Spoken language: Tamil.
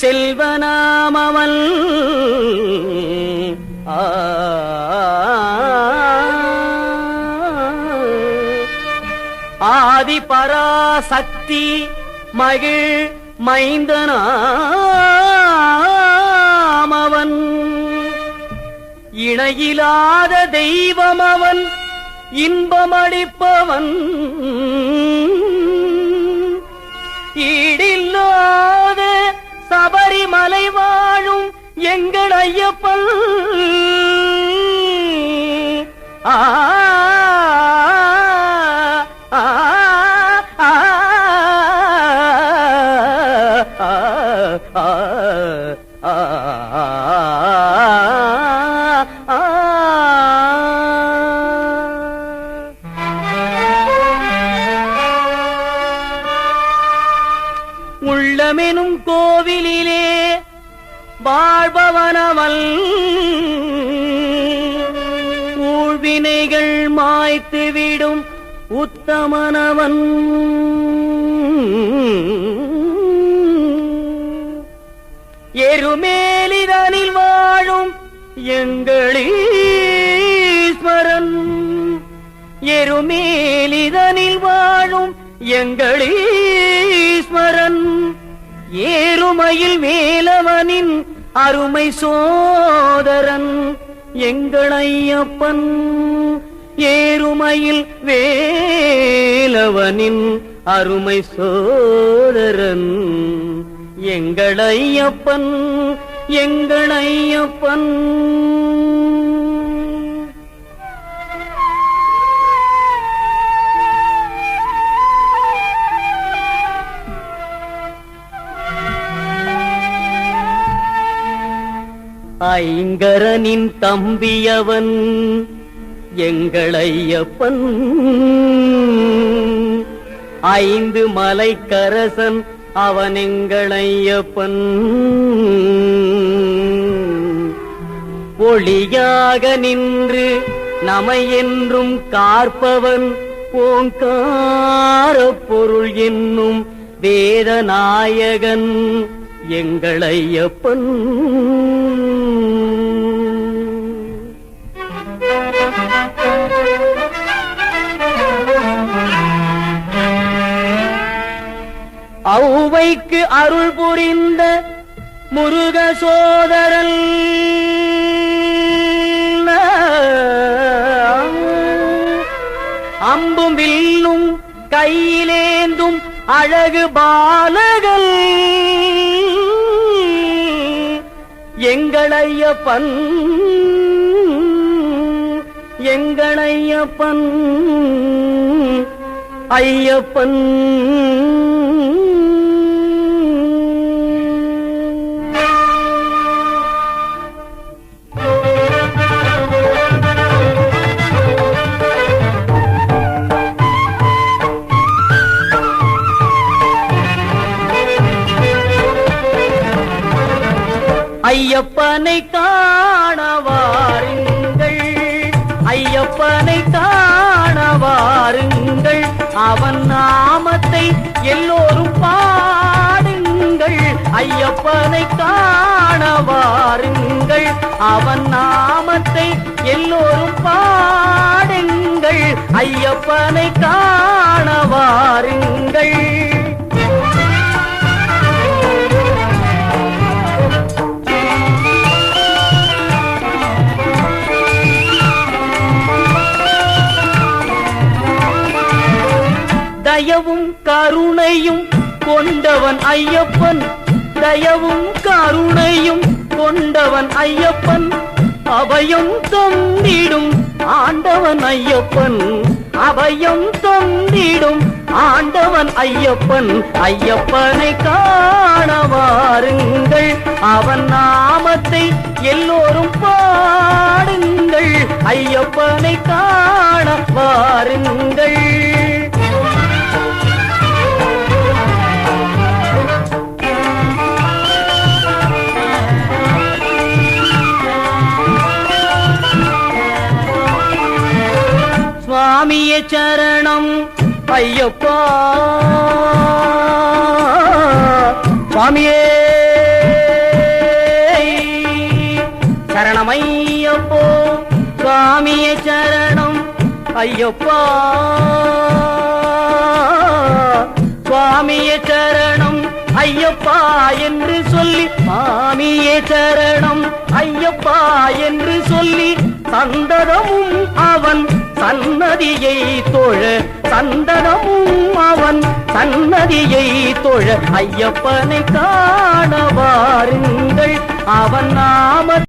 செல்வனாமவன் ஆ. ஆதி பராசக்தி மகிழ் மைந்தனாமவன். இணையிலாத தெய்வம் அவன் இன்பமளிப்பவன். ஈடில்லாத சபரிமலை வாழும் எங்கள் ஐயப்பன். ஆ, வாழ்பவனவன். ஊழ்வினைகள் மாய்த்துவிடும் உத்தமனவன். எருமேலிதனில் வாழும் எங்களீஸ்வரன். எருமேலிதனில் வாழும் எங்களீஸ்வரன். ஏறுமையில் வேலவனின் அருமை சோதரன் எங்கள் ஐயப்பன் ஏறுமையில் வேலவனின் அருமை சோதரன். எங்கள் ஐயப்பன் எங்கள் ஐயப்பன் ஐங்கரனின் தம்பியவன் எங்களையப்பன். ஐந்து மலைக்கரசன் அவன் எங்களையப்பன். ஒளியாக நின்று நமை என்றும் காற்பவன் ஓங்கார பொருள் என்னும் வேதநாயகன். எங்களையப்பன். ஔவைக்கு அருள் புரிந்த முருக சோதரன். அம்பும் வில்லும் கையிலேந்தும் அழகு பாலகன். எங்களையப்பன் எங்களையப்பன் ஐயப்பன். ஐயப்பனை காணவாருங்கள். ஐயப்பனை காணவாருங்கள். அவன் நாமத்தை எல்லோரும் பாடுங்கள். ஐயப்பனை காணவாருங்கள். அவன் நாமத்தை எல்லோரும் பாடுங்கள். ஐயப்பனை காணவாருங்கள். தயவும் கருணையும் கொண்டவன் ஐயப்பன். தயவும் கருணையும் கொண்டவன் ஐயப்பன். அபயம் தந்திடும் ஆண்டவன் ஐயப்பன். அபயம் தந்திடும் ஆண்டவன் ஐயப்பன். ஐயப்பனை காண வாருங்கள். அவன் நாமத்தை எல்லோரும் பாடுங்கள். ஐயப்பனை காண வாருங்கள். சுவாமிய சரணம் ஐயப்பா. சுவாமியே. சரணமையப்போ சுவாமிய சரணம் ஐயப்பா. சுவாமிய சரணம் ஐயப்பா என்று சொல்லி மாமிய சரணம் ஐயப்பா என்று சொல்லி சந்ததமும் அவன் சன்னதியை தொழ சந்தனமும் அவன் சன்னதியை தொழ. ஐயப்பனை காண வாருங்கள் அவன் நாம